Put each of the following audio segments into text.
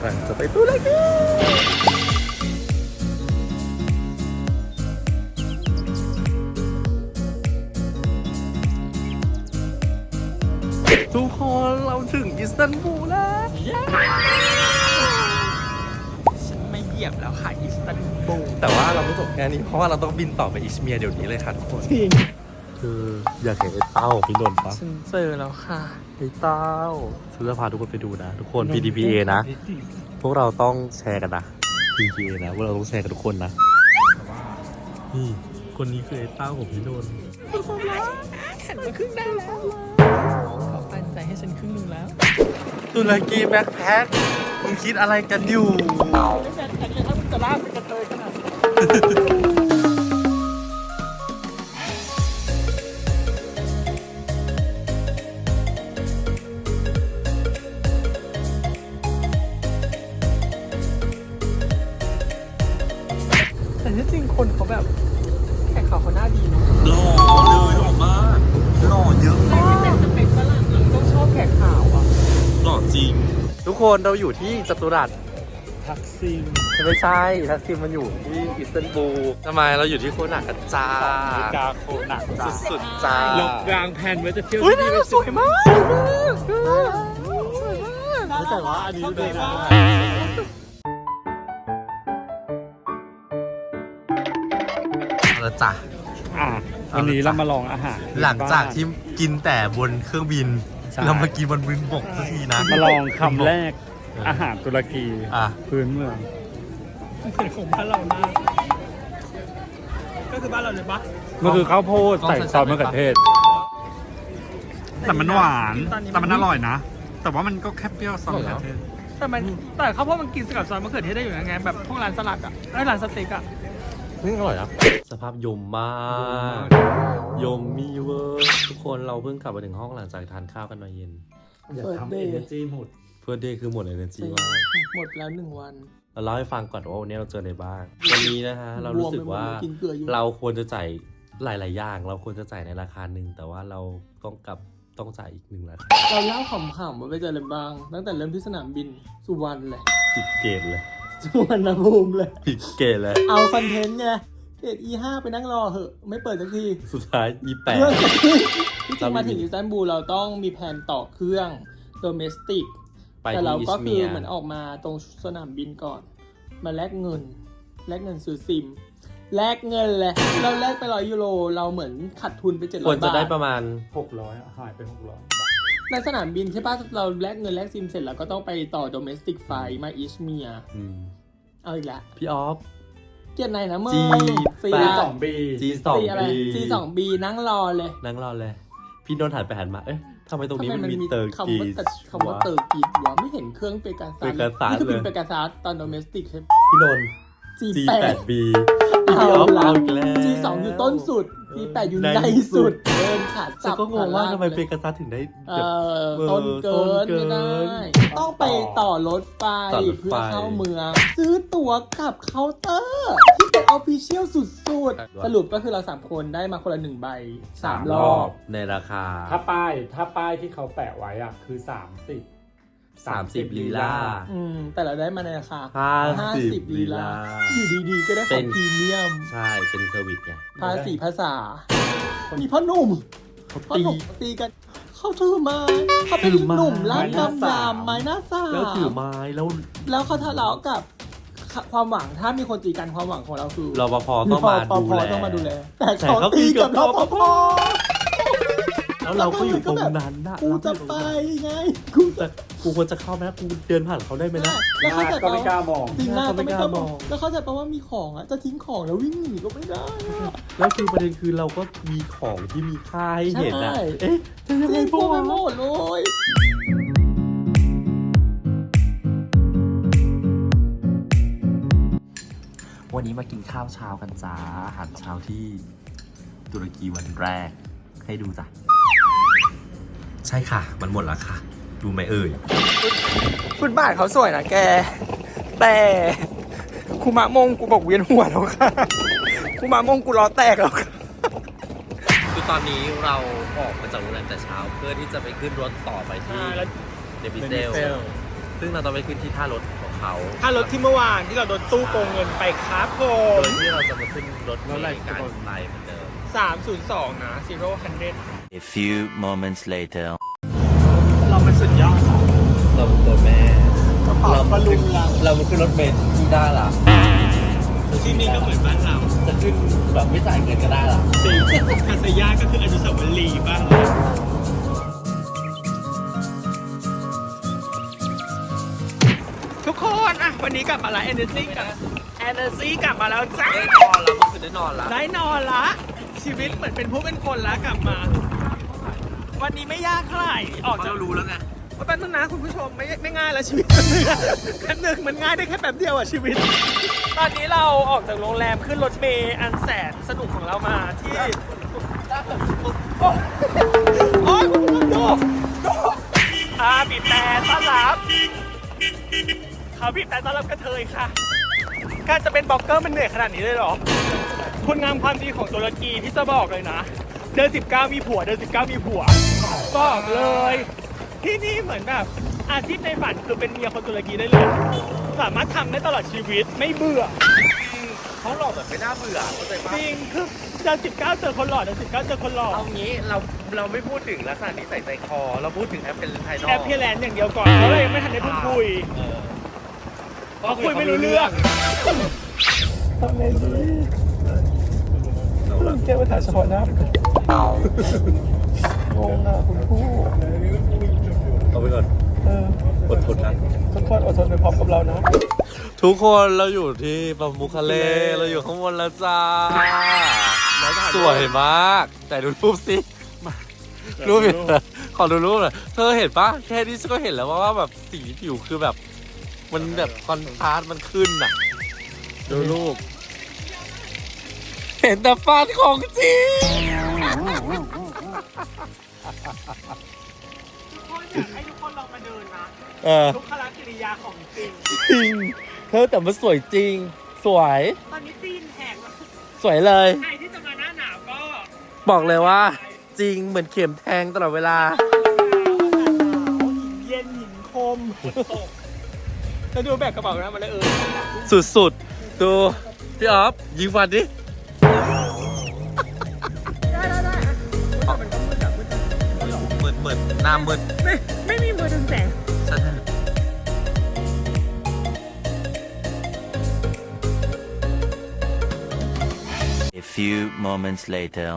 กำลังจะไปตุรกีทุกคนเราถึงอิสตันบูลแล้วฉันไม่เหยียบแล้วค่ะอิสตันบูลแต่ว่าเราไม่จบแค่นี้เพราะว่าเราต้องบินต่อไปอิสเมียร์เดี๋ยวนี้เลยค่ะทุกคนจริงคืออยากเห็นไอ้เต้าของพี่นนท์ปะฉันเจอแล้วค่ะ ไอ้เต้าฉันจะพาทุกคนไปดูนะ ทุกคน PDPA นะ พวกเราต้องแชร์กันนะ PDPA นะพวกเราต้องแชร์กันทุกคนนะนี่คนนี้คือไอ้เต้าของพี่นนท์หันมาครึ่งได้แล้วเขาปันใจให้ฉันครึ่งหนึงแล้วตุรกีแบ็คแพ็คมึงคิดอะไรกันอยู่ไม่ใช่แต่ถ้ามึงจะลากเป็นกระเทยขนาดนั้ คนเราอยู่ที่จตุรัสทักซิมไม่ใช่ทักซิมมันอยู่ที่อิสตันบูลทำไมเราอยู่ที่โคนากันจ้ากาโคหนักจ้าสุดๆจ้าเรากลางแผนไว้จะเที่ยวอุ้ยน่ารักสวยมากไม่แต่ว่าอันนี้ดูนะแล้วจ้ะอะวันนี้เรามาลองอาหาร หลังจากที่กินแต่บนเครื่องบิน ใช่เรามากินบนบินบกสักทีนะ มาลองคำแรกเออออาหารตุรกีอะ พื้นเมืองของบ้านเรามากก็คือบ้านเราเลยปะมันคือข้าวโพดใส่ซอสมะเขือเทศ แต่มันหวานตอนนี้แต่มันอร่อยนะ แต่ว่ามันก็แค่เปรี้ยวซอสมะเขือเทศแต่มันแต่ข้าวโพดมันกินกับซอสมะเขือเทศได้อยู่นะไงแบบพวกร้านสลัดอะไอ้ยร้านสเต็กอะนี่อร่อยนะสภาพยมมากยมมีเวอร์ทุก คนเราเพิ่งกลับมาถึงห้องหลังจากทานข้าวกันมาเย็น อย่าทำเอเนจีหมด เพื่อเดย์คือหมดเลยนะจีมากหมดแล้วหนึ่งวันเราเล่าให้ฟังก่อนว่าวันนี้เราเจออะไรบ้างวันนี้นะฮะเรารู้สึกว่าบวมไปหมดเลยกินเกลืออยู่เราควรจะจ่ายหลาย ๆ อย่าง เราควรจะจ่ายในราคาหนึ่งแต่ว่าเราต้องกลับต้องจ่ายอีกหนึ่งราคาเราเล่าขำๆว่าไปเจออะไรบ้าง ตั้งแต่เริ่มที่สนามบินสุวรรณเลยผิดเกณฑ์เลยสุวรรณภูมิเลย ผิดเกณฑ์เลย เอาคอนเทนต์ไงเกรด E5 ไปนั่งรอเหอะ ไม่เปิดสักทีสุดท้ายอีแปดเครื่อง ที่จริงมาถึงเรามีอิสตันบูลเราต้องมีแผนต่อเครื่องโดเมสติกไปแต่ที่เราอิก็สคืเมีอยเหมือนออกมาตรงสนามบินก่อน มาแลกเงิน แลกเงินซื้อซิม แลกเงินเลยเราแลกไปร้อยยูโรเราเหมือนขาดทุนไปเจ็ดร้ควอรยจะบาได้ทประมาณหกร้อยหายไปหกร้อยในสนามบินใช่ปะเราแลกเงินแลกซิมเสร็จแล้วก็ต้องไปต่อโดเมสติกไฟมาอิชเมียอืมเอาอีกละพี่ออฟเกียรติไหนนะมึง G ซีแปดละสองบี G สองซีอะไรบีซีสองบีนั่งรอเลย นั่งรอเลย พี่นนท์หันไปหันมาเอ๊ะทำไมตรงนี้ทำไมันมีเตอร์คำกีว่าสแต่คำว่าเตอร์กีดวะไม่เห็นเครื่องเปกาซัสเปกาซัสนี่คือบินเลยเปกาซัสตอนโดเมสติกใช่ไหมพี่นนท์ จี G แปแปดด B เอาพี่ออฟละเอาอีกแล้วจีสองอยู่ต้นสุดจีแปดอยู่ในในสุสุดดเดินขาฉัสันบก็งงว่าทำไมขาลกเปกาซัสถึงได้เอแบบอต้นเกิต้นนเกิไม่นได้ ต้องไปต่อรถไฟต่อรถไฟ เพื่อเข้าเมือง ซื้อตั๋วกลับเคาน์เตอร์ ที่เป็นออฟฟิเชียลสุดๆ สรุปก็คือเราสามคนได้มาคนละหนึ่งใบสามรอบ ในราคา ถ้าป้ายถ้าป้ายที่เขาแปะไว้อะคือสามสิบ 30ลีลา อืมแต่เราได้มาในราคาห้าสิบ50ลีลา อยู่ดีๆ ก็ได้ขเป็องน พรีเมียม ใช่ เป็นเซอร์วิสไง ภาษีภาษา มีพ่อหนุ่มเขาพ่อตีหนุ่มตีกัน เขาถือไม้เขาเป็นถือไม้ หนุ่มร่างกำยามไม้หน้าสามแล้วถือไม้แล้วแล้วเขาทะเลาะกับความหวังถ้ามีคนตีกันความหวังของเราคือรปภต้องมาปดูภแล ต้องมาดูแล แต่แต่เขาเขาตีตีกักับบรปภ แล้วเราก็อยู่ตรงนั้นนะกูจะไปไงกูจะกูควรจะเข้าไหมกูเดินผ่านเขาได้ไหมนะแล้วเขาจะก็ไม่กล้ามองจริงหน้าเขาไม่ก็ไม่กกล้าล้ามมอองงแล้วเขาใจะแปลว่ามีของอะจะทิ้งของแล้ววิ่งหนีก็ไม่ได้อะแล้วคือประเด็นคือเราก็มีของที่มีค่าให้เห็นนะใช่เอ๊ะจะยังจไงริงพบ้วกไปางหมดเลยวันนี้มากินข้าวเช้ากันจ้าอาหารเช้าที่ตุรกีวันแรก ให้ดูจ้ะ ใช่ค่ะ มันหมดแล้วค่ะ ดูไหมเอ่ย ฟุตบาทเขาสวยนะแก แต่คูมะมงกูบอกเวียนหัวแล้วค่ะคูมะมงกูล้อแตกแล้วค่ะ คือตอนนี้เราออกมาจากโรงแรมแต่เช้า เพื่อที่จะไปขึ้นรถต่อไปที่เดบิเซล ซึ่งเราต้องไปขึ้นที่ท่ารถของเขาค่ารถที่เมื่อวานที่เราโดนตู้โกงเงินไปครับผโดมยที่เราจะมาขึ้นรถเมล์การไปเหมือนเดิม302 นะ zero hundred A few moments later. เรามันสุดยอดเราเป็นตัวแม่กระเป๋าบอลลูนเราเรามาขึ้นรถเมล์ที่ได้ล่ะที่นี่ก็เหมือนบ้านเราจะขึ้นแบบไม่จ่ายเงินก็ได้ล่ะสี่คาสยาก็คืออนุสาวรีย์บ้านทุกคนอะวันนี้กลับมาแล้ว Energy กับ Energy กลับมาแล้วจ้าได้นอนแล้วก็คือได้นอนแล้วได้นอนละชีวิตเหมือนเป็นผู้เป็นคนละกลับมา วันนี้ไม่ยากเท่าไหร่ออกเพราะจากเรารู้แล้วไงว่าแป๊บนึงนะคุณผู้ชมไม่ไม่ง่ายแล้วชีวิตแป๊บนึงมันง่ายได้แค่แป๊บเดียวอะชีวิต ตอนนี้เราออกจากโรงแรมขึ้นรถเมล์อันแสนสนุกของเรามาที่โอ้ยโอ้ยคุณผู้ชมดูดูอาบีบแต่ต้อนรับเขาบีบแต่ต้อนรับกระเทยค่ะ การจะเป็นบล็อกเกอร์มันเหนื่อยขนาดนี้เลยเหรอคุณงามความดีของตุรกีที่จะบอกเลยนะ เดือน19มีผัว เดือน19มีผัว บอกเลย ที่นี่เหมือนแบบอาชีพในฝันคือเป็นเมียคนตุรกีได้เลย สามารถทำได้ตลอดชีวิตไม่เบื่อ เขาหลอกแบบไม่น่าเบื่อเข้าใจปะจริงคือเดือน19เจอคนหล่อเดือน19เจอคนหล่อเอางี้เราเราไม่พูดถึงลักษณะนิสัยใจคอ เราพูดถึงแอปเป็นภายนอกแอปเพียแลนด์อย่างเดียวก่อนเพราะเรายังไม่ทันได้พูดคุยเออเพราะคุยไม่รู้เรื่องทำไงดี แก้ปัญหาเฉพาะหน้างงอะคุณผู้เอาไปก่อนเอออดทนนะ ทุกคนอดทนไปพร้อมกับเรานะ ทุกคนเราอยู่ที่ปามุคาเลเราอยู่ข้างบนแล้วจ้า สวยมาก แต่ดูรูปสิรูปขอดูรูปหน่อยเธอเห็นปะแค่นี้ฉันก็เห็นแล้วว่าว่าแบบสีผิวคือแบบ มันแบบคอนทราสต์มันขึ้นอะ ดูรูป เห็นแต่ฟันของจริงทุกคนอยากให้ทุกคนลองมาเดินนะ เออทุกขลักกิริยาของจริง จริงเธอแต่มันสวยจริง สวย ตอนนี้ตีนแหกแล้วสวยเลย ใครที่จะมาหน้าหนาวก็บอกเลยว่า จริงเหมือนเข็มแทงตลอดเวลาหินเย็นหินคมจะดูแบกกระเป๋านะมันเลยเออ สุดๆ ดู พี่ออฟยิงฟันดิได้ มืดมืดหน้ามืดไม่ไม่มีมือดึงแสงใช่ A few moments later.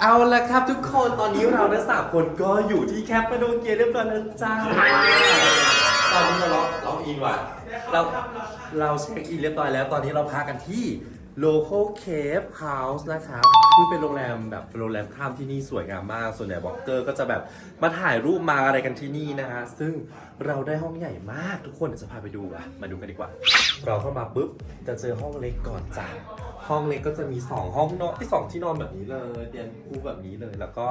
เอาละครับทุกคนตอนนี้เราทั้งสามคนก็อยู่ที่แคปปาโดเกียเรียบร้อยแล้วจ้าตอนนี้เราล็อกล็อกอินว่ะเราเราเช็คอินเรียบร้อยแล้ว ตอนนี้เราพักกันที่ local cave house นะครับคือเป็นโรงแรมแบบโรงแรมข้ามที่นี่สวยงามมาก ส่วนใหญ่บล็อกเกอร์ก็จะแบบมาถ่ายรูปมาอะไรกันที่นี่นะฮะ ซึ่งเราได้ห้องใหญ่มากทุกคนเดี๋ยวจะพาไปดูอะมาดูกันดีกว่า เราเข้ามาปุ๊บจะเจอห้องเล็กก่อนจ้าห้องเล็กก็จะมี 2 ห้องนอนที่สองที่นอนแบบนี้เลยเตียงคู่แบบนี้เลยแล้วก็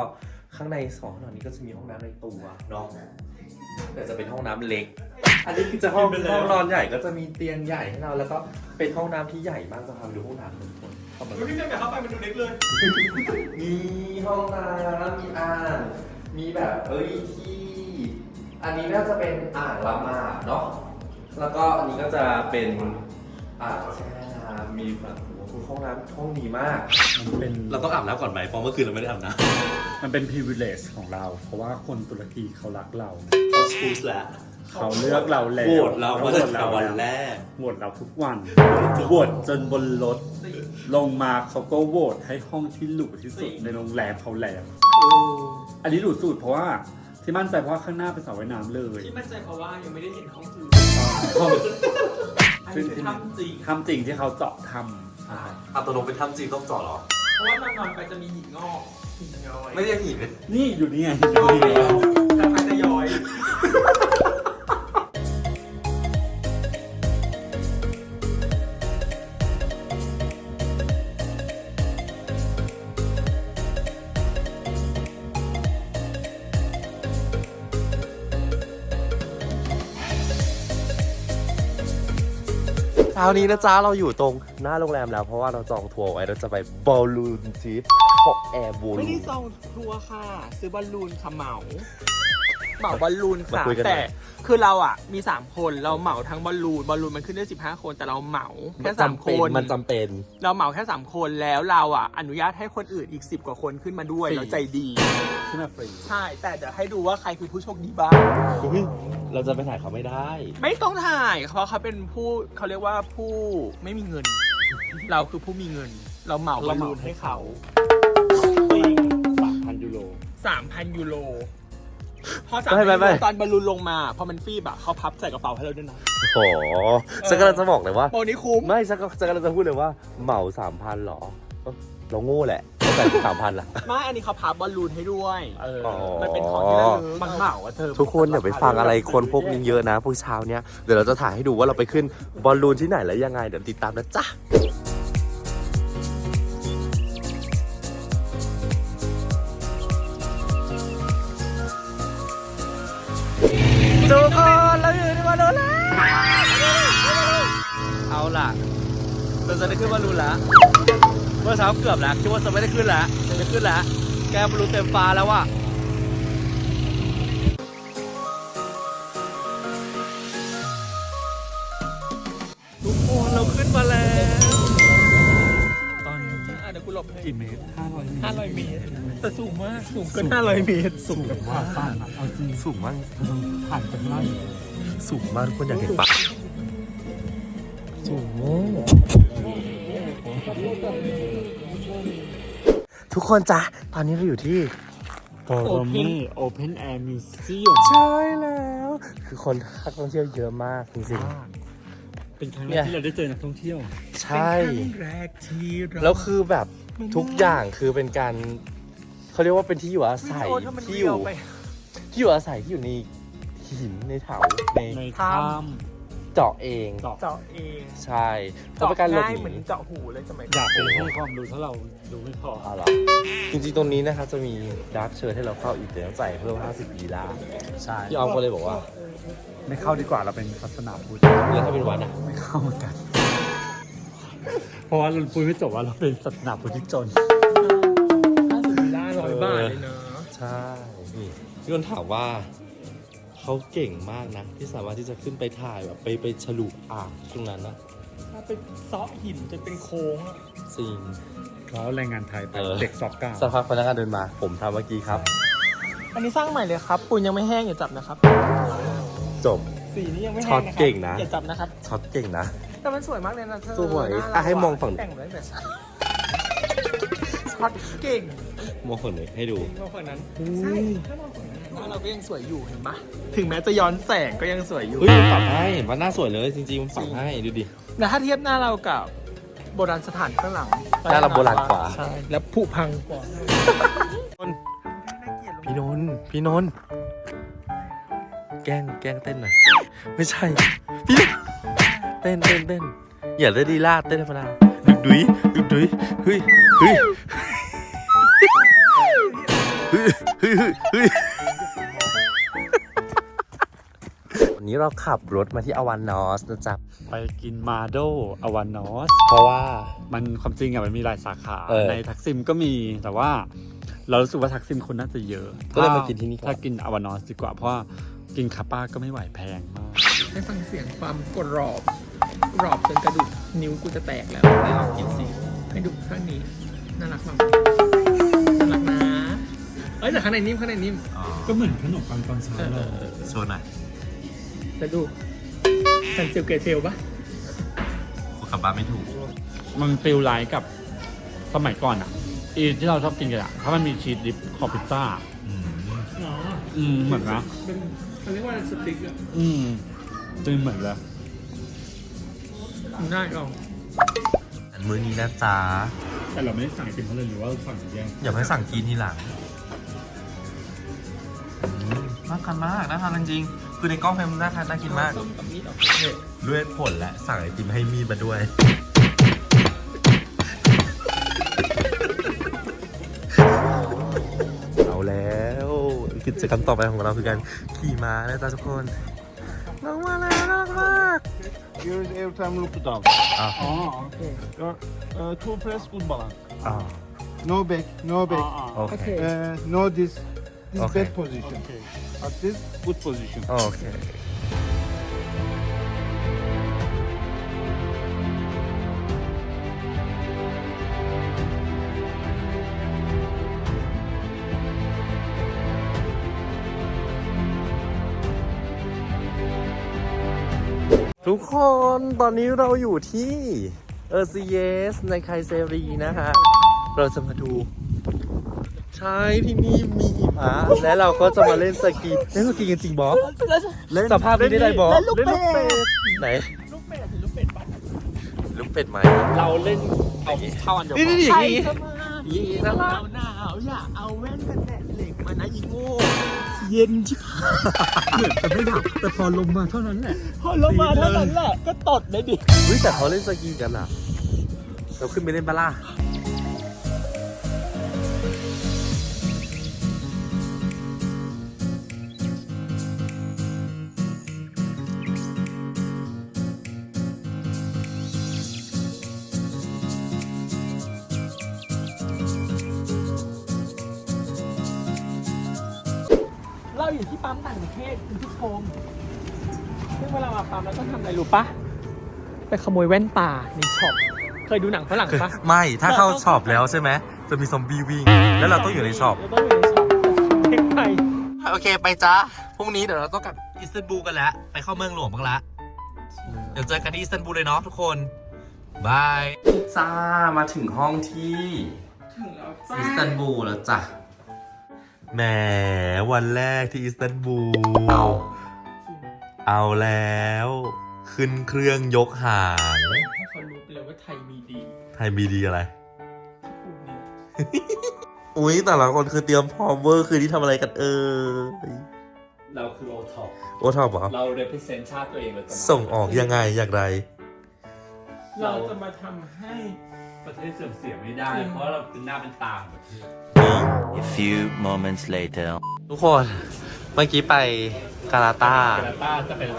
ข้างในสองห้องนอนนี้ก็จะมีห้องน้ำในตัวเนาะแต่จะเป็นห้องน้ำเล็ก อันนี้คือจะห้องห้องนอนใหญ่ก็จะมีเตียงใหญ่ให้เราแล้วก็เป็นห้องน้ำที่ใหญ่มากจะพาไปดูห้องน้ำทุกคนเข้ามาพี่เดินกับเขาไปมันดูเล็กเลยมีห้องน้ำมีอ่างมีแบบเอ้ยที่ อันนี้น่าจะเป็นอ่างละหมาดเนาะแล้วก็อันนี้ก็จะเป็นอ่างแช่น้ำมีแบบโอ้โหห้องน้ำห้องดีมาก มันเป็นเราต้องอาบน้ำก่อนไหมเพราะเมื่อคืนเราไม่ได้อาบน้ำ มันเป็น privilege ของเรา เพราะว่าคนตุรกีเขารักเรา เขาสกูสแล้วเขาเลือกเราแล้วโหวตเราขมาโหวตั้งตแต่เราวันแรกโหวตเราทุกวันโหวตจนบนรถ ลงมาเขาก็โหวตให้ห้องที่หรูที่สุดในโรงแรมเขาแล้วอันนี้หรูสุดเพราะว่าที่มั่นใจเพราะว่าข้างหน้าเป็นสระว่ายน้ำเลยที่มั่นใจเพราะว่ายังไม่ได้เห็นห้องอื่นห้องอันซึ่งนี้คือที่ทำจริงทำจริงที่เขาเจาะทำอ่าอัตโนเป็นถ้ำจริงต้องจอดเหรอ เพราะว่านอนๆไปจะมีหินงอก หินย้อยไม่ได้หินเลยนี่อยู่นี่ไงงอกเดียวแต่ไปจะย้อย นี้นะจ๊ะเราอยู่ตรงหน้าโรงแรมแล้ว เพราะว่าเราจองทัวร์ไว้เราจะไปบอลลูนทริปของแอร์บูลไม่ได้ซองทัวร์ค่ะ ซื้อบอลลูนค่ะเหมาเหมาบอลลูนมาค่ะคุยกันหน่แต่อย คือเราอะมี3คนเราเหมาทั้งบอลลูนบอลลูนมันขึ้นได้15คนแต่เราเหมาแค่สามคน มันจำเป็น เราเหมาแค่3คนแล้วเราอะ อนุญาตให้คนอื่นอีก10กว่าคนขึ้นมาด้วยฟรี เราใจดี ขึ้นมาฟรีใช่ แต่เดี๋ยวให้ดูว่าใครคือผู้โชคดีบ้างเราจะไปถ่ายเขาไม่ได้ ไม่ต้องถ่ายเพราะเขาเป็นผู้เขาเรียกว่าผู้ไม่มีเงิน เราคือผู้มีเงิน เราเหมาบอลลูนให้เขา สามพันยูโร3,000ยูโร พอไม่3,000ไม่ยูไม่โรตอนบอลลูนลงมาพอมันฟีบอะเขาพับใส่กระเป๋าให้เราด้วยนะโอ้โหฉันกำลังจะบอกเลยว่า โปรนี้คุ้ม ไม่ฉันก็ฉันกำลังจะพูดเลยว่าเหมาสามพันหรอเอ้าเราโง่แหละเราใส่สามพันล่ะ ไม่อันนี้เขาพับบอลลูนให้ด้วย เอออ๋อมันเป็นของที่ระลึก มันเหมาอะเธอทุกคนอย่าไปฟังอะไรคนพวกนี้เยอะนะ พวกเช้าเนี้ยเดี๋ยวเราจะถ่ายให้ดูว่าเราไปขึ้นบอลลูนที่ไหนแล้วยังไง เดี๋ยวติดตามนะจ๊ะ ทุกคนเราอยู่ที่บอลลูนแล้วเอาล่ะเราจะได้ขึ้นบอลลูนแล้วเมื่อเช้าเกือบแล้วคิดว่าจะไม่ได้ขึ้นแล้วจะขึ้นแล้วแกบอลูเต็มฟ้าแล้วว่ะ กูหลบให้กี่เมตรห้าร้อยเมตร500 เมตรแต่สูงมาก สูงเกิน500 เมตร สูงแบบว่าสั้นอะเอาจริงสูงมากผ่านกันไล่สูงมากทุกคนอยากเห็นปะสูงทุกคนจ้ะตอนนี้เราอยู่ที่โปรมี่โอเพนแอร์มิวเซียมใช่แล้ว คือคนนักท่องเที่ยวเยอะมากจริง เป็นครั้งแรเนี่กยที่เราได้เจอนักท่องเที่ยวๆ ใช่ เป็นครั้งแรกที่เราแล้วคือแบบ ทุกอย่างคือเป็นการเขาเรียกว่าเป็นที่อยู่อาศัยโอ้ถ้ามันที่เดีอยู่ไปที่อยู่อาศัยที่อยู่ในหินในเถาในในถ้ถ้เจาะเองำเจาะเจาะเองใช่ก็เจาะเป็นการหลบง่ายหเหมือนนีเจาะหูเลยสมัยอยากไปให้ความรู้ถ้าเราดูไม่พอ เอาเหรอจริงๆตรงนี้นะครับจะมีดาร์กเชิญให้เราเข้าอีกแต่ต้องจ่ายเพิ่ม 50ลีลาใช่ พี่ออมก็เลยบอกว่าไม่เข้าดีกว่าเราเป็นศาสนาพุทธแล้วถ้าเป็นวันอะไม่เข้าเหมือนกัน เพราะว่าเราพูดไม่จบว่าเราเป็นศาสนาพุทธที่จน50ลีลาร้อยบาทเลยนะใช่นี่พี่คนถามว่าเขาเก่งมากนะ ที่สามารถที่จะขึ้นไปถ่ายแบบไปไปฉลุอ่างตรงนั้นนะถ้าเป็นเซาะหินจนเป็นโค้งอะจริงเขาแรงงานไทยไปเออ เด็กสอบเก้าสักพักพนักงานเดินมา ผมทำเมื่อกี้ครับ อันนี้สร้างใหม่เลยครับปูนยังไม่แห้งอย่าจับนะครับ จบ สีนี้ยังไม่ช็แห้องตนะครัเก่งนะ อย่าจับนะครับช็อตเก่งนะ แต่มันสวยมากเลยนะเธอสวยน่ารักอะให้มองฝั่ง แต่งไว้แบบช็อตเก่งมองคนเลยให้ดู มองฝั่งนั้นใช่ถ้ามองฝั่งนั้นหน้าเราก็ยังสวยอยู่เห็นปะถึงแม้จะย้อนแสงก็ยังสวยอยู่ เฮ้ยมันปรับให้เห็นว่าหน้าสวยเลยจริงๆมันปรับให้ดูดิ แต่ถ้าเทียบหน้าเรากับโบราณสถานข้างหลังหน้าเราโบราณกว่า ใช่แล้วผุพังกว่าพี่นนท์พี่นนท์แกล้งแกล้งเต้นหน่อยไม่ใช่ พี่นนท์ เต้นเต้นเต้นอย่าเล่นดีลาดเต้นธรรมดาดุกดุยดุกดุยเฮ้ยเฮ้ยเฮ้ยเฮ้ยเฮ้ยเฮ้ยวันนี้เราขับรถมาที่อวานอสนะจ๊ะไปกินมาโดอวานอส เพราะว่ามันความจริงอะมันมีหลายสาขาเออ ในทักซิมก็มีแต่ว่า เรารู้สึกว่าทักซิมคนน่าจะเยอะก็เลยถ้มากินที่นี่ก่อน ถ้ากินอวานอสดีกว่าเพราะว่ากินคาป้าก็ไม่ไหวแพงมาก ให้ฟังเสียงความกรอบ กรอบจนกระดูกนิ้วกูจะแตกแล้วให้ลองกินสิให้ดูข้างนี้น่ารักมากน่ารักนะเอ้ยแต่ข้างในนิ่มข้างในนิ่มก็เหมือนขนมปังตอนเช้าเออเราเออเออโชว์หน่อยแต่ดูแผ่นเซลเกเทลปะกูกลับบ้านไม่ถูก มันฟิลไลท์กับสมัยก่อนอะ อีที่เราชอบกินกันอะถ้ามันมีชีสดิปขอบพิซซ่าอ๋ออืม เหมือนนะเป็นเขาเรียกว่าสติ๊กอะอืมจริงเหมือนเลย ได้ลองอันมื้อนี้นะจ๊ะแต่เราไม่ได้สั่งไอติมเขาเลยหรือว่าสั่งแยกอย่าไปสั่งกินทีหลังน่าทานมากน่าทานจริงๆคือในกล้องเฟรมน่าทานน่ากินมากส้มกับมีดออกด้วยผลและสั่งไอติมให้มีดมาด้วยเอาแล้วกิจกรรมต่อไปของเราคือการขี่ม้านะจ๊ะทุกคนน้องมาแล้วน่ารักมาก Here's every time look down. Ah. Oh, okay. Ah, ah, Your uh, uh, two press good balance. Ah. No back, no back. Okay. Okay. Uh, no this, this Okay. bad position. Okay. At this good position. Okay. ทุกคนตอนนี้เราอยู่ที่เออซีเยสในไคเซรีนะฮะ เราจะมาดูใช่ที่นี่มีหิมะและเราก็จะมาเล่นสกีเล่นสกีกันจริงบอสเล่นสภาพนี้ได้ไรบอสเล่นลูกเป็ดไหนลูกเป็ดหรือลูกเป็ดปะลูกเป็ดไหมเราเล่นเอาเข้าอันเดียวนี่นี่นี่อย่างนี้ใครจะมาอย่างนี้น่ารักหนาวๆอย่าเอาแว่นกันแดดเหล็กมานะอีโง่ เย็นชิบหายเหมือนจะไม่ดับแต่พอลงมาเท่านั้นแหละพอลงมาเท่านั้นแหละก็ตดเลยดิ เฮ้ยแต่เขาเล่นสกีกันอะ เราขึ้นไปเล่นปะล่ะ เราอยู่ที่ปั๊มต่างประเทศคุณผู้ชมซึ่งเวลามาปั๊มเราต้องทำอะไรรู้ปะไปขโมยแว่นตาในช็อปเคยดูหนังฝรั่งปะไม่ถ้าเข้าช็อปแล้วใช่ไหมจะมีซอมบี้วิ่ง แล้วเราต้องอยู่ในช็อปเราต้องอยู่ในช็อปเพ่งไปโอเคไปจ้าพรุ่งนี้เดี๋ยวเราต้องกลับอิสตันบูลกันแล้ว ไปเข้าเมืองหลวงบ้างละเดี๋ยวเจอกันที่อิสตันบูลเลยเนาะทุกคนบายจ้ามาถึงห้องที่ถึงแล้วจ้าอิสตันบูลแล้วจ้ะ แหมวันแรกที่อิสตันบูลเอาแล้ว ขึ้นเครื่องยกหางให้เขารู้ไปเลยว่าไทยมีดี ไทยมีดีอะไรพูดนี่อุ้ยแต่ละคนคือเตรียมพร้อมเวอร์คือที่ทำอะไรกันเออเราคือโอท็อปโอ้ชอบเหรอเรา represent ชาติตัวเองเลยตอนนั้นส่งออกยังไงอย่างไร เราจะมาทำให้ ประเทศเสื่อมเสียไม่ได้ เพราะเราเป็นหน้าเป็นตาของประเทศ A few moments later. ทุกคน เมื่อกี้ไปกาลาตากาลาต้าจะเป็น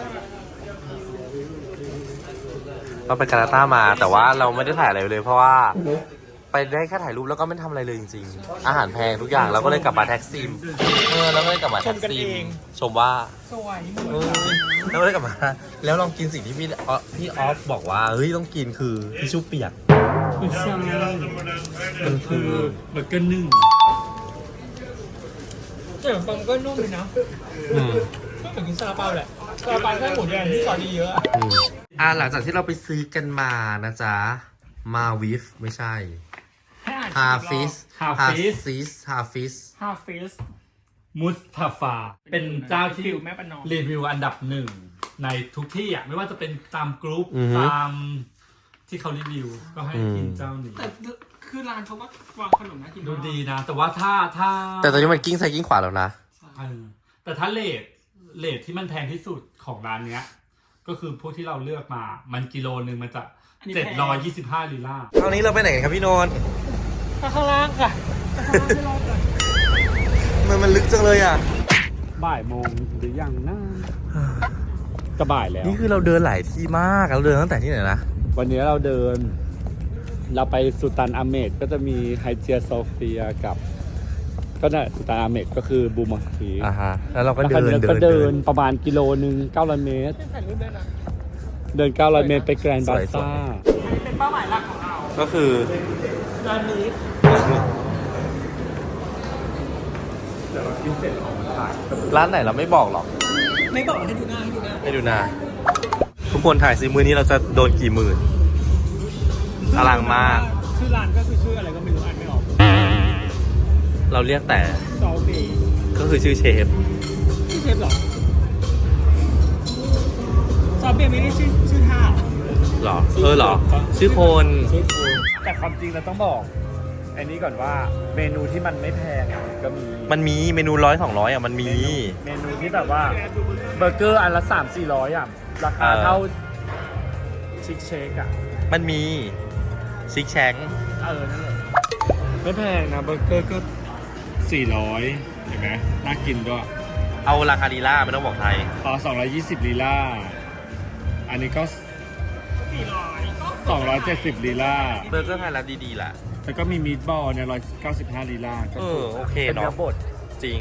เราไปกาลาตามา แต่ว่าเราไม่ได้ถ่ายอะไรเลย เพราะว่าไปได้แค่ถ่ายรูปแล้วก็ไม่ทำอะไรเลยจริงๆ อาหารแพงทุกอย่างเราก็เลยกลับมาแท็กซิมเออเราก็เลยกลับมาแท็กซิมชมว่าสวยเหมืเออนอแล้วก็เลยกลับมา แล้วลองกินสิ่งที่พี่ออพี่ออฟบอกว่าเฮ้ยต้องกินคือทิชชู่เปียก ไม่ใช่มันคือเบอร์เกอร์นึ่งแต่ปังก็นุ่มเลยนะอืมก็เหมือนกินซาลาเปาแหละซาลาเปาแค่หมูแดงที่ซอสดีเยอะอะอืมอ่าหลังจากที่เราไปซื้อกันมานะจ๊ะ มาวิฟไม่ใช่ให้อ่านฮาฟิส ฮาฟิสฟิส ฮาฟิส ฮาฟิสมุสตาฟา เป็นเจ้าที่ฟิวแม่ปานอมรีวิวอันดับหนึ่งในทุกที่อะ ไม่ว่าจะเป็นตามกรุ๊ปอือฮึตาม ที่เขารีวิว ก็ให้กินอืมเจ้านี้แต่คือร้านเขาก็วางขนมน่ากินดูมากดีนะ แต่ว่าถ้าถ้าแต่ตอนนี้มันกิ้งซ้ายกิ้งขวาแล้วนะเออแต่ถ้าเลทเลทที่มันแพงที่สุดของร้านเนี้ย ก็คือพวกที่เราเลือกมา มันกิโลนึงมันจะเจ็ดร้อยยี่สิบห้าลีลาร์ตอนนี้เราไปไหนกันครับพี่โนนท์ข้างล่างค่ะข้างล่างไม่รอดเลยมันมันลึกจังเลยอะ บ่ายโมงหรือยังนะก็บ่ายแล้ว นี่คือเราเดินหลายที่มาก เราเดินตั้งแต่ที่ไหนนะ วันนี้เราเดิน เราไปสุตันอาเมดก็จะมีไฮเจียโซเฟียกับ ก็ได้สุตันอาเมดก็คือบูมอสคีอ่าฮะแล้วเราก็แล้วเดินก็เดินเดิเดินนประมาณกิโลหนึ่ง900 เมตรถ่ายรูปได้นะเดิน 900 เมตรไปแกรนด์บาสวยๆซ่าเป็นเป้าหมายหลักของเราก็คือร้านนี้ร้านไหนเราไม่บอกหรอก ไม่บอกให้ดูหน้าให้ดูหน้าให้ดูหน้า ทุกคนถ่ายซิมือนี้เราจะโดนกี่หมื่นอลังมาก ชื่อร้านก็คือชื่ออะไรก็ไม่รู้อ่านไม่ออกเราเรียกแต่ซอลเบก็คือชื่อเชฟชื่อเชฟเหรอซอลเบไม่ได้ชื่อชื่อท่าเหรอหรอเออเหรอ ชื่อคนแต่ความจริงเราต้องบอกอันนี้ก่อนว่าเมนูที่มันไม่แพงก็มี มันมีเมนูร้อยสองร้อยอะมันมี เมนูที่แบบว่าเบอร์เกอร์อันละ3 4 0 0อะ ราคาเออเท่าชิคเชคอะ มันมีซิกแชงเออ นั่นแหละไม่แพงนะเบอร์เกอร์ก็400เห็นไหมน่ากินด้วยเอาราคาดีล่าไม่ต้องบอกไทยต่อ220ลีลาร์อันนี้ก็สี่ร้อยก็270ลีลาร์เบอร์เกอร์ไทยร้านดีๆแหละแล้วก็มีมีดบอลเนี่ย195ลีลาร์ก็เออโอเคเป็นเนาะเนื้อบดจริง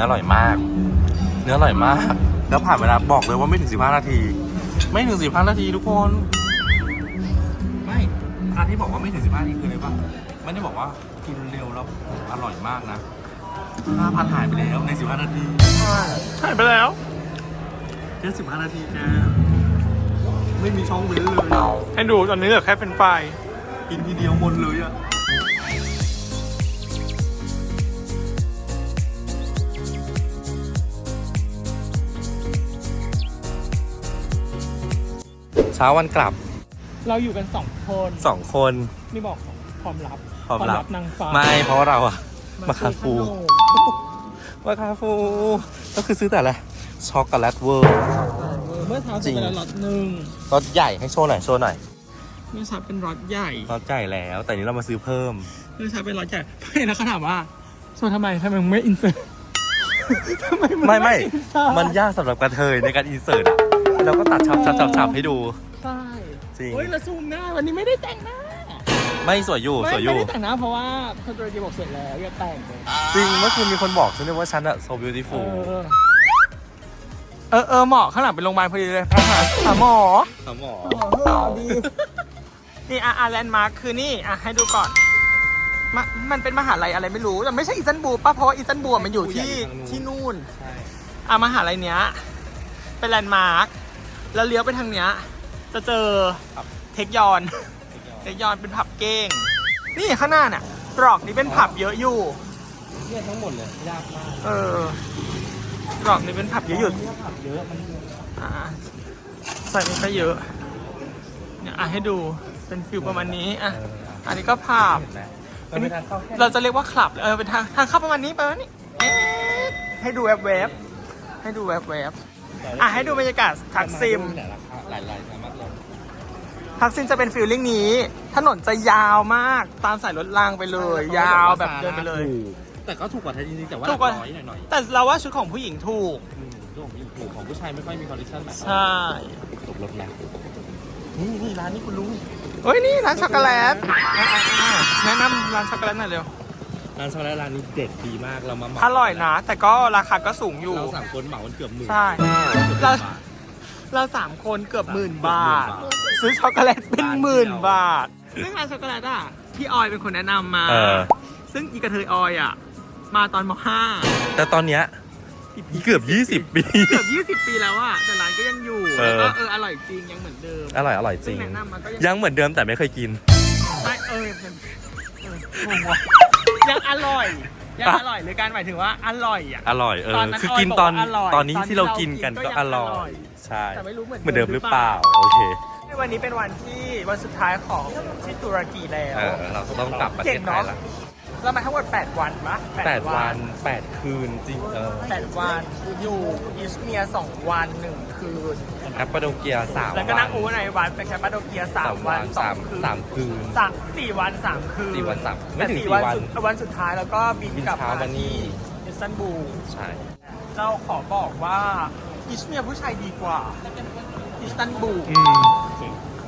นื้ออร่อยมาก เนื้ออร่อยมาก แล้วผ่านเวลาบอกเลยว่าไม่ถึง 15 นาที ไม่ถึง 15 นาทีทุกคน ไม่อันที่บอกว่าไม่ถึง 15 นาทีคืออะไรป่ะไม่ได้บอกว่ากินเร็วแล้วอร่อยมากนะ5,000หายไปแล้วใน 15 นาทีใช่ไปแล้วแค่15 นาทีแกไม่มีช่องเว้นเลย ให้ดูตอนนี้เหลือแค่เป็นไฟรายกินทีเดียวหมดเลยอะ ช้าวันกลับเราอยู่กันสองคนสองคนนี่บอกความลับความลับนางฟ้าไม่เพราะว่าเราอะมามาคาฟูซื้อขนมมาคาฟู ก็คือซื้อแต่ละช็อกโกแลตเวอร์เมื่อเช้าจริจะงเป็นล็อตหนึ่งรสใหญ่ให้โชว์หน่อยโชว์หน่อยเมื่อเช้าเป็นล็อตใหญ่รสใหญ่แล้ว แต่นี้เรามาซื้อเพิ่มเมื่อเช้าเป็นล็อตใหญ่ไม่แล้วเขาถามว่าส่วนทำไมทำไมมึงไม่อินเสิร์ตทำไมมึงไม่ไม่อินเสิร์ตมันยากสำหรับกระเทยในการอินเสิร์ตอะเราก็ตัดฉับฉับฉับฉับให้ดูใช่ จริง เฮ้ยแล้วซูมหน้าวันนี้ไม่ได้แต่งหน้าไม่สวยอยู่ไม่สวยอไม่ยู่ ได้แต่งหน้าเพราะว่าคนตัวจริงบอกเสร็จแล้วอย่าแต่งเลยจริงเมื่อคืนมีคนบอกฉันเลยว่าฉันอะ so เอ beautiful อเออเออหมอข้างหลังเป็นโรงพยาบาลพอดีเลยหาหาหมอครับหมอนี่อะอะแลนด์มาร์คคือนี่อะให้ดูก่อนมามันเป็นมหาลัยอะไรไม่รู้แต่ไม่ใช่อิสตันบูลป่ะเพราะว่าอิสตันบูลมันอยู่ที่ที่นู่น ใช่อะมหาลัยเนี้ยเป็นแลนด์มาร์คแล้วเลี้ยวไปทางเนี้ย จะเจอเทคยอน เทคยอนเป็นผับเก้ง นี่ข้างหน้าน่ะตรอกนี้เป็นผับเยอะอยู่เนี่ยทั้งหมดเลยยากมากเออตรอกนี้เป็นผับเยอะอยู่เนี่ยผับเยอะมันอะใส่นี้ก็เยอะเนี่ยอะให้ดูเป็นฟิลประมาณนี้อะอันนี้ก็ผับเห็นไหมมันเป็นทางเข้าแค่เราจะเรียกว่าคลับเออเป็นทางทางเข้าประมาณนี้ประมาณนี้เอ๊ะให้ดูแวบแวบๆให้ดูแวบแวบๆอะให้ดูบรรยากาศทักซิมหลายราคาหลายๆสามารถลง ทักซิมจะเป็นฟิลลิ่งนี้ ถนนจะยาวมากตามสายรถรางไปเลย ยาวแบบเดินไปเลย แต่ก็ถูกกว่าไทยจริงๆแต่ว่าถูกกว่า น้อยหน่อยแต่เราว่าชุดของผู้หญิงถูก ๆอืมถูกของถูกของผู้ชายไม่ค่อยมีคอลเลคชันแบบใช่ ตกรถแล้วนี่นี่ร้านนี้คุณลุงเฮ้ยนี่ร้านช็อกโกแลตอะอะอะแนะนำร้านช็อกโกแลตหน่อยเร็ว ร้านช็อกโกแลตร้านนี้เด็ดดีมากเรามาเหมาอร่อยนะ แต่ก็ราคาก็สูงอยู่ เราสามคนเหมากันเกือบหมื่นใช่ เรา เรา สามคนเกือบหมื่นบาทเกือบหมื่นบาท ซื้อช็อกโกแลตเป็นร้านเดียวหมื่นบาทซึ่งร้านช็อกโกแลตอะพี่ออยเป็นคนแนะนำมา เออ ซึ่งอีกระเทยออยอะ มาตอนมแต่ตอนเนี้ยเกือบ 20 ปี .5 เกือบ20 ปีแล้วอะแต่ร้านก็ยังอยู่เอแล้วอก็เอออร่อยจริงยังเหมือนเดิม อร่อยอร่อยจซึ่ริงงแนะนำมันก็ยัง ยังเหมือนเดิมแต่ไม่เคยกิน ไม่เออเป็นเอองงว่ะยังอร่อย ยังอร่อยหรือการหมายถึงว่าอร่อยอะ อร่อยเออ ตอนนั้นคือออยกินบอกตอนว่าอร่อยตอนนี้ตอนที่ที่เราเรากิกินนกันก็ก็ยังอร่ออร่อยย ใช่แต่ไม่รู้เหมือนเหมือนเดิมหรือเปล่าเดิมหรือเปล่า โอเค วันนี้เป็นวันที่วันสุดท้ายของที่ตุรกีแล้วเออเราก็ต้องกลับประเทเก่ศงไทยเนาะละเรามาทั้งหมด8 วันปะแปดวันแปดคืนจริงเออ8วันอยู่อิสเมีย2วัน 1 คืนแอปเปิลโดเกียสามแล้วก็นั่งอูในวันไปแคปปาโดเกีย3วันสาม2คืนสามคืนสามสี่วันสามคืนสี่วันสามไม่แต่ถึงสี่สี่วันวันสุดวันสุดท้ายแล้วก็บินบินกลับเช้ามามานี่ที่อิสตันบูลใช่ เราขอบอกว่าอิสเมียผู้ชายดีกว่าอิสตันบูลอืม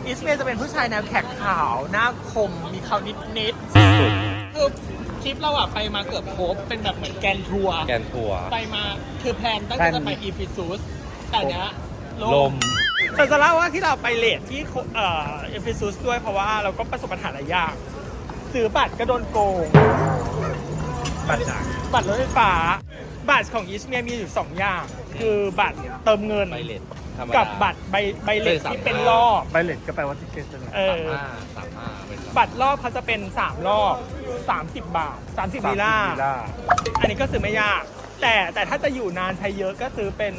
อิสเมียจะเป็นผู้ชายแนวแขกขาวหน้าคมมีเขานิดนิดสุดๆคือทริปเราอะไปมาเกือบครบเป็นแบบเหมือนแกนทัวร์แกนทัวร์ ไปมาคือแพลนตั้งแพลแต่นจะไปอีฟิซูสแต่เนี้ยลม แต่จะเล่าว่าที่เราไปเลทที่โคเอ่ออีฟิซูสด้วยเพราะว่าเราก็ประสบปัญหาหลายอย่างซื้อบัตรก็โดนโกงปัจจัยบัตรรถไฟฟ้า บัตรของอิสเมียมีอยู่สองอย่าง คือบัตรเติมเงินใบเลทธรรมดา กับบัตรใบใบเลทเออสามที่เป็นห้ารอบ ใบเลตก็แปลว่าทิเก็ตใช่ไหมเอสามอ ห้าสามห้าเป็นบัตรรอบเขาจะเป็น 3 รอบ 30 บาท 30ลีลาลีลาอันนี้ก็ซื้อไม่ยาก แต่แต่ถ้าจะอยู่นานใช้เยอะก็ซื้อเป็น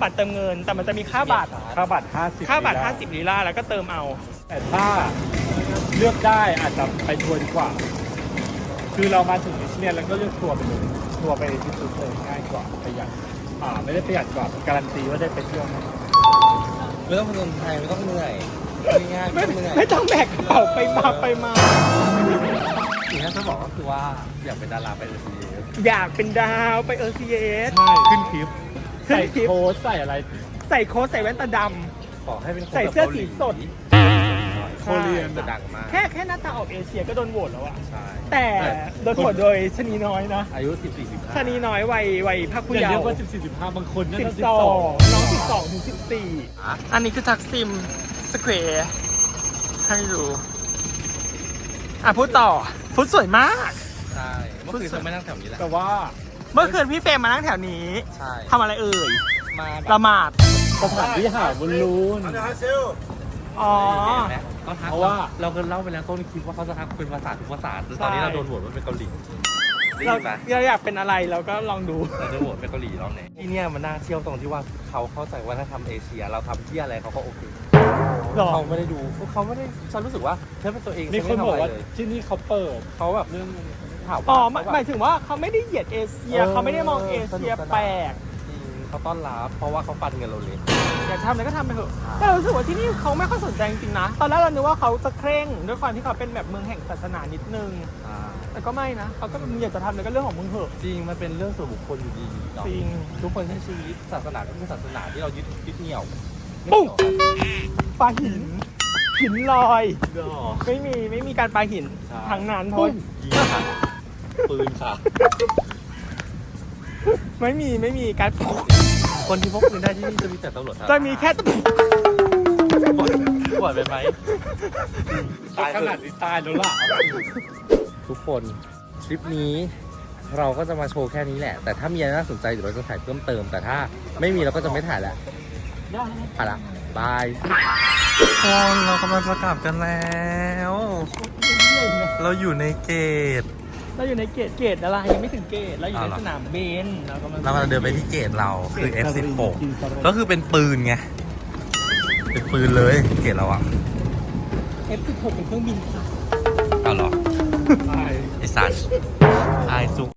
บัตรเติมเงิน แต่มันจะมีค่าบัตรค่าบัตร 50ค่าบัตร ลีล50ลีลาแล้วก็เติมเอา แต่ถ้าเลือกได้อาจจะไปทัวร์ดีกว่า คือเรามาถึงอิส เนียแล้วก็เลือกทัวร์ไปเลยทัวร์ไปที่สุดเลยง่ายกว่าประหยัดอ่าไม่ได้ประหยัดกว่าการันตีว่าได้ไปเที่ยวแน่ไม่ต้องผจญภัยไม่ต้องเหนื่อยง่ายๆไม่ไม่เหนื่อยไม่ต้องแบกกระเป๋าไปมาไปมาสิ่งที่จะบอกก็คือว่าอยากเป็นดาราไปเลยทีอยากเป็นดาวไปเออซีเอสใช่ขึ้นคลิปขึ้นใส่คลิปโค้ทใส่อะไร ใส่โค้ทใส่แว่นตาดขอให้เป็นคนใส่เสื้อสีสด โคเรียนจะดังมากำแค่แค่หน้าตาออกเอเชียก็โดนโหวตแล้วอะใช่ แต่โดนโหวตโดยชะนีน้อยนะอายุ 14 15ชะนีน้อยวัยวัยภาคผู้อย่าเยาเรียกว์ว่าสิบสี่สิบห้าบางคนนั่นสิบสิบสสอองงน้องสิบสองถึงสิบสี่อันนี้คือทักซิมสแควร์ให้ดูอะพูดต่อฟุตสวยมาก ใช่เมื่อคืนเธอไม่นั่งแถวนี้แหละ แต่ว่าเมื่อคืนพี่เฟรมมานั่งแถวนี้ใช่ ทำอะไรเอ่ยมาแบบละหมาดสถานที่หาบอลลูน อ๋อเขาทักเพราะว่า เราก็เล่าไปแล้วต้นคลิปว่าเขาจะทักเป็นภาษาทุกภาษาแต่ตอนนี้ใช่เราโดนโหวตว่าเป็นเกาหลีได้เรายินไหมเราอยากเป็นอะไรเราก็ลองดู เราจะโหวตเป็นเกาหลีรอบไหนที่เนี่ยมันน่าเที่ยวตรงที่ว่าเขาเข้าใจว่าถ้าทำเอเชีย เราทำที่อะไรเขาก็โอเคหรอ เขาไม่ได้ดูเขาไม่ได้ฉันรู้สึกว่าเธอเป็นตัวเองมีคนบอกว่าฉัไม่ทำะไรเลยที่นี่เขาเปิดเขาแบบเรื่องถามอ๋อว่าหมายหมายถึงว่าเขาไม่ได้เหยียดเอเชียเออเขาไม่ได้มองเอเชียสนุกสนานแปลกจริง เขาต้อนรับเพราะว่าเขาฟันเงินเราเลยอยากทำอะไรก็ทำไปเถอะแต่เรารู้สึกว่าที่นี่เขาไม่ค่อยสนใจจริงๆนะ ตอนแรกเรานึกว่าเขาจะเคร่งด้วยความที่เขาเป็นแบบเมืองแห่งศาสนานิดนึง แต่ก็ไม่นะเขาก็มึงอยากจะทำอะไรก็เรื่องของมึงเถอะ จริงมันเป็นเรื่องส่วนบุคคลอยู่ดีเนาะจริง ทุกคนใช้ชีวิตศาสนาก็คือศาสนาที่เรายึดยึดเหนี่ยวปุ้งปลาหิน หินลอย เนาะ ไม่มีไม่มีการปลาหินใช่ ทั้งนั้นเพปุ้ราะงยิงค่ะปืนค่ะ ไม่มีไม่มีการ คนที่พกปืนได้ที่นี่จะมีแต่ตำรวจจะมีแค่ปล่อยไปไหมขนาดนี้ตายแล้วล่ะ ทุกคนทริปนี้เราก็จะมาโชว์แค่นี้แหละ แต่ถ้ามีอะไรน่าสนใจเดี๋ยวเราจะถ่ายเพิ่มเติม แต่ถ้าไม่มีเราก็จะไม่ถ่ายแล้วไปละบายคนเรากำลังจะกลับกันแล้ว เราอยู่ในเกต เราอยู่ในเกตเกตอะไรยังไม่ถึงเกตเราอยู่ในอ้าวเหรอสนามเบนเรากำลังเรากำลังเดินไปที่เกตเราคือ F16 ก็คือเป็นปืนไงเป็นปืนเลยเกตเราอะเอฟสิบหกเป็นเครื่องบินค่ะเอาเหรอไอสัตว์ไอซุก